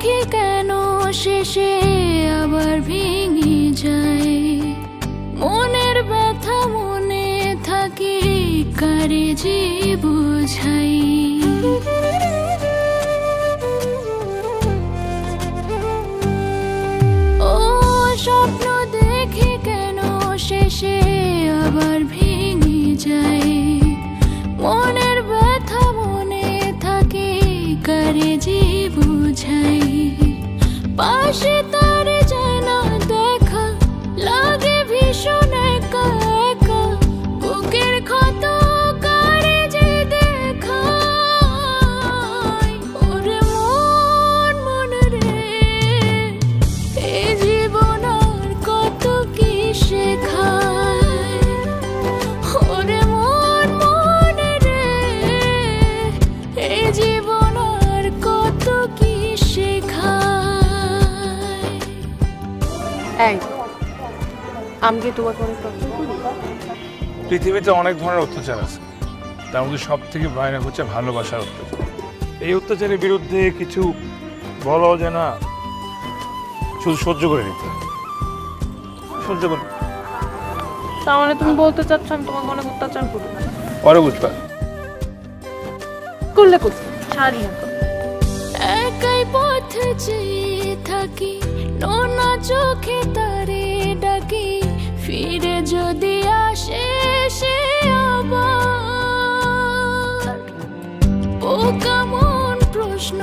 দেখে কেন শেষে আবার ভেঙে যায়? মনের ব্যথা মনে থাকে কারে যে বোঝাই এই আমি কি তোমাকে অনেক পৃথিবীতে অনেক ধরনের অত্যাচার আছে। তার মধ্যে সব থেকে ভয়ানক হচ্ছে ভালোবাসার অত্যাচার। এই অত্যাচারের বিরুদ্ধে কিছু বলো যে না শুধু সহ্য করে নিতে সহ্য করে। তার মানে তুমি বলতে চাচ্ছ আমি তোমাকে অনেক অত্যাচার করি? পরে বুঝবা। করলে করছি না একাই পথ চেয়ে থাকি নোনা চোখে তারে ডাকি ফিরে যদি আসে সে আবার। ও কেমন প্রশ্ন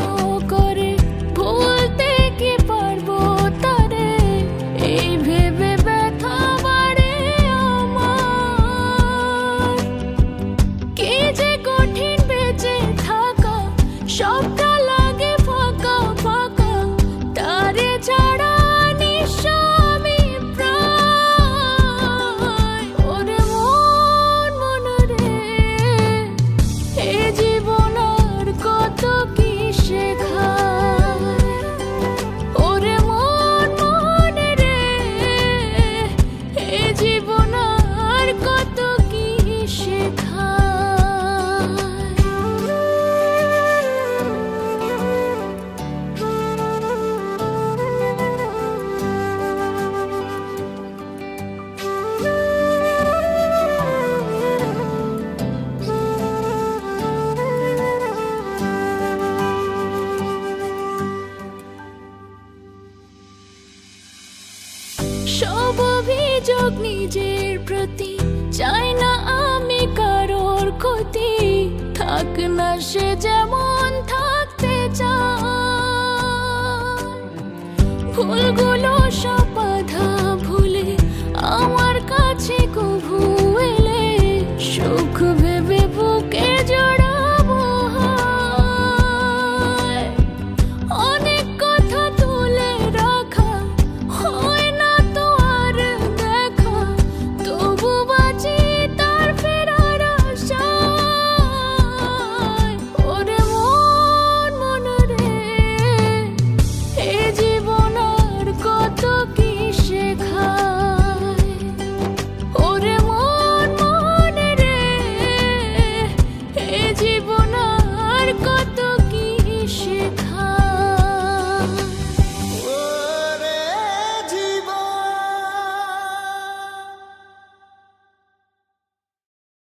যোগ নিজের প্রতি। চাই না আমি কারোর ক্ষতি। থাক না সে যেমন থাকতে চায়। ভুলগুলো সপাধা ভুলে আমার